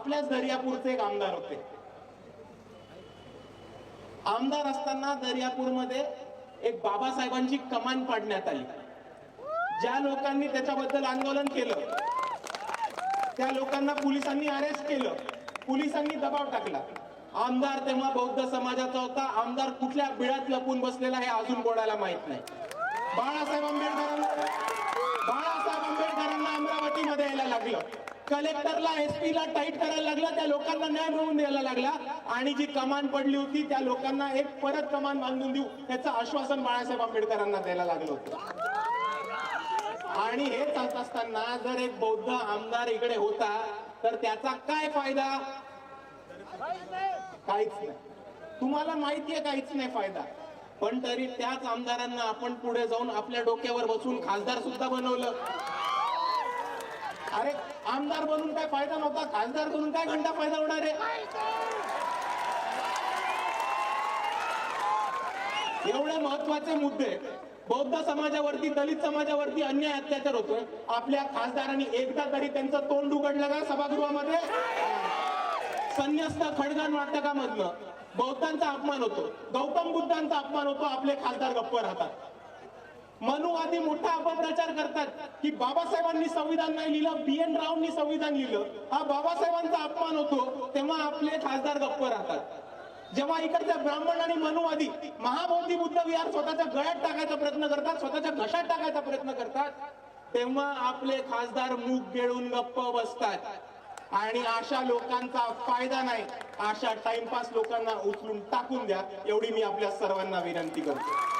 आपल्याच दर्यापूरचे एक आमदार होते. आमदार असताना दर्यापूरमध्ये एक बाबासाहेबांची कमान पाडण्यात आली. ज्या लोकांनी त्याच्याबद्दल आंदोलन केलं त्या लोकांना पोलिसांनी अरेस्ट केलं पोलिसांनी दबाव टाकला. आमदार तेव्हा बौद्ध समाजाचा होता. आमदार कुठल्या बिळात लपून बसलेला हे अजून कोणाला माहीत नाही. बाळासाहेब आंबेडकरांना बाळासाहेब आंबेडकरांना अमरावतीमध्ये यायला लागलं. कलेक्टरला एसपी ला टाईट करायला लागला त्या लोकांना न्याय मिळवून द्यायला लागला. आणि जी कमान पडली होती त्या लोकांना एक परत कमान बांधून देऊ त्याचं आश्वासन बाळासाहेब आंबेडकरांना द्यायला लागलं होतं. आणि हे चालत असताना जर एक बौद्ध आमदार इकडे होता तर त्याचा काय फायदा? काहीच नाही. तुम्हाला माहितीये काहीच नाही फायदा. पण तरी त्याच आमदारांना आपण पुढे जाऊन आपल्या डोक्यावर बसून खासदार सुद्धा बनवलं. आमदार बनून काय फायदा नव्हता? खासदार बनून काय घंटा फायदा होणार आहे? एवढे महत्त्वाचे मुद्दे बौद्ध समाजावरती दलित समाजावरती अन्याय अत्याचार होतोय. आपल्या खासदारांनी एकदा तरी त्यांचं तोंड उघडलं का सभागृहामध्ये? संन्यस्त खडगण नाटकामधनं बौद्धांचा अपमान होतो. गौतम बुद्धांचा अपमान होतो. आपले खासदार गप्प राहतात. मनुवादी मोठा अपप्रचार करतात की बाबासाहेबांनी संविधान नाही लिहिलं बी एन रावनी संविधान लिहिलं. हा बाबासाहेबांचा अपमान होतो तेव्हा आपले खासदार गप्प राहतात. जेव्हा इकडच्या ब्राह्मण आणि मनुवादी महाबोधी बुद्ध विहार स्वतःच्या गळ्यात टाकायचा प्रयत्न करतात स्वतःच्या घशात टाकायचा प्रयत्न करतात तेव्हा आपले खासदार मूग गिळून गप्प बसतात. आणि अशा लोकांचा फायदा नाही. अशा टाइमपास लोकांना उचलून टाकून द्या. एवढी मी आपल्या सर्वांना विनंती करतो.